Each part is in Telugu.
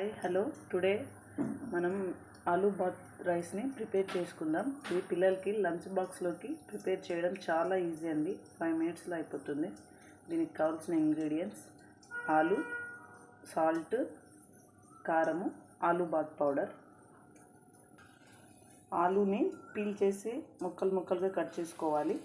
Hi hello. టుడే మనం ఆలూ బాత్ రైస్ని ప్రిపేర్ చేసుకుందాం. ఇది పిల్లలకి లంచ్ బాక్స్లోకి ప్రిపేర్ చేయడం చాలా ఈజీ అండి. ఫైవ్ మినిట్స్లో అయిపోతుంది. దీనికి కావాల్సిన ఇంగ్రీడియంట్స్ ఆలు సాల్ట్ కారము ఆలూ బాత్ పౌడర్. ఆలూని పీల్ చేసి ముక్కలు ముక్కలుగా కట్ చేసుకోవాలి.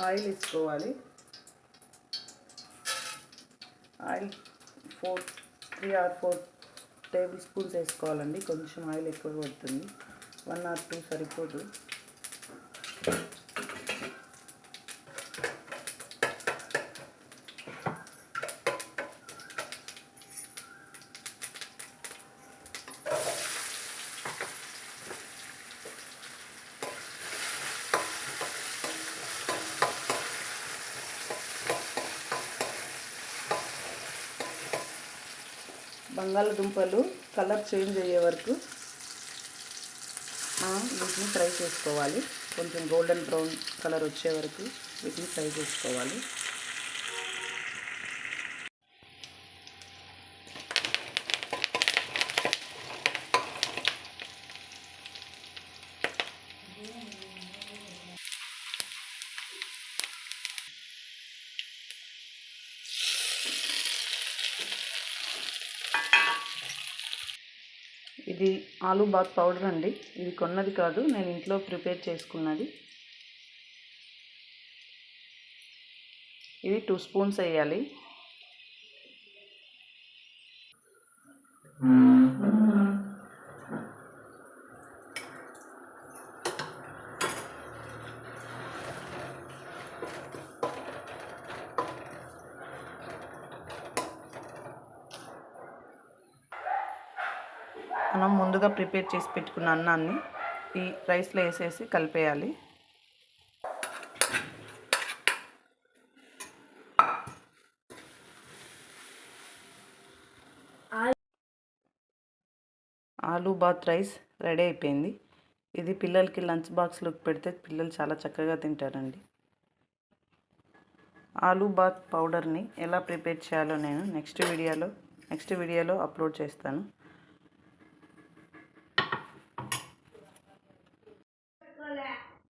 ఆయిల్ వేసుకోవాలి. Oil four three or four tablespoons వేసుకోవాలండి. కొంచెం ఆయిల్ ఎక్కువ పడుతుంది. వన్ ఆర్ టూ సరిపోదు. బంగాళదుంపలు కలర్ చేంజ్ అయ్యే వరకు వీటిని ఫ్రై చేసుకోవాలి. కొంచెం గోల్డెన్ బ్రౌన్ కలర్ వచ్చే వరకు వీటిని ఫ్రై చేసుకోవాలి. ఇది ఆలూ బాత్ పౌడర్ అండి. ఇది కొన్నది కాదు నేను ఇంట్లో ప్రిపేర్ చేసుకున్నది. ఇది టూ స్పూన్స్ వేయాలి. మనం ముందుగా ప్రిపేర్ చేసి పెట్టుకున్న అన్నాన్ని ఈ రైస్లో వేసేసి కలిపేయాలి. ఆలూ బాత్ రైస్ రెడీ అయిపోయింది. ఇది పిల్లలకి లంచ్ బాక్స్లోకి పెడితే పిల్లలు చాలా చక్కగా తింటారండి. ఆలూ బాత్ పౌడర్ని ఎలా ప్రిపేర్ చేయాలో నేను నెక్స్ట్ వీడియోలో నెక్స్ట్ వీడియోలో అప్లోడ్ చేస్తాను.